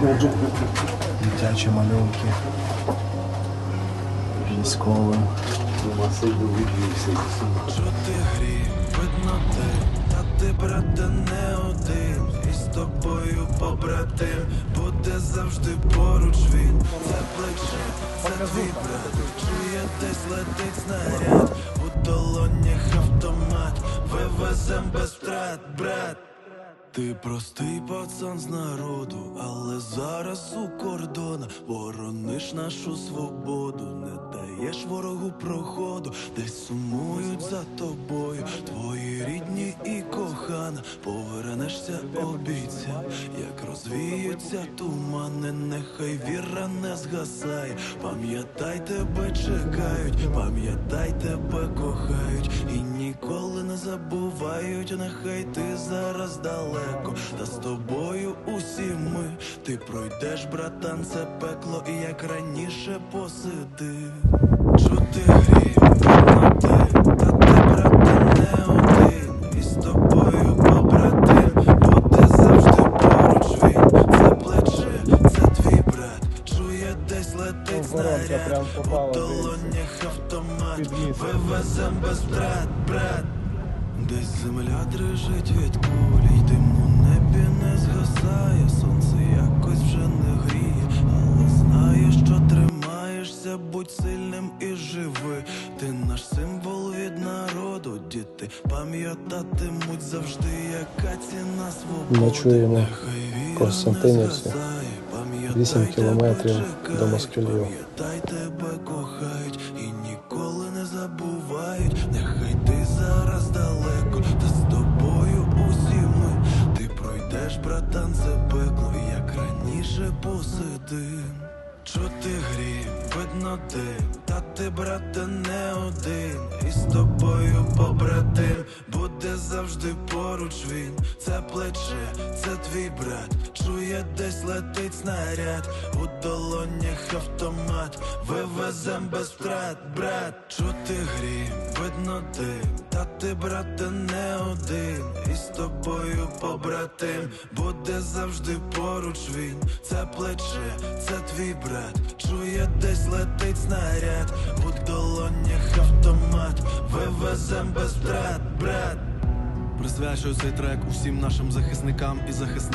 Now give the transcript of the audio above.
Дитячі малюнки. Військовим. Що ти грім, видно ти, та ти, брате, не один. І з тобою побратим, буде завжди поруч він. Це плече, це твій брат. Чує, десь летить снаряд. У долонях автомат, вивезем без втрат, брат. Ти простий пацан з народу, але зараз у кордона борониш нашу свободу, не даєш ворогу проходу, десь сумують за тобою, твої рідні і кохана, повернешся, обіця, як розвіються тумани, нехай віра не згасає. Пам'ятай, тебе чекають, пам'ятай, тебе кохають, і ніколи не забувають, нехай ти зараз далеко, та з тобою усі ми. Ти пройдеш, братан, це пекло, і як раніше посиди. Летить снаряд. У долонях автомат. Вивезем без втрат, брат. Десь земля дрижить від кулі, й дим у небі не згасає, сонце якось вже не гріє, але знає, що тримаєшся, будь сильним і живи. Ти наш символ від народу, діти пам'ятатимуть завжди, яка ціна свободи. Нехай віра Костянтинівці. Не згасає, пам'ятай, тебе кілометрів до Москвилів. Пам'ятай, тебе кохають і ніколи не забувають. Нехай ти зараз далеко, та з тобою усі ми. Ти пройдеш, братан, це пекло, як раніше посиди. Чути грім, видно ти, та ти, брате, не один. І з тобою побратим, буде завжди поруч він. Це плече, це твій брат. Чує, десь летить снаряд. У долонях автомат. Вивезем без втрат, брат. Чути грім, видно ти, та ти, брате, не один. І з тобою побратим, буде завжди поруч він. Це плече, це твій брат. Чує, десь летить снаряд. У долонях автомат. Вивезем без втрат, брат. Присвячую цей трек усім нашим захисникам і захисникам.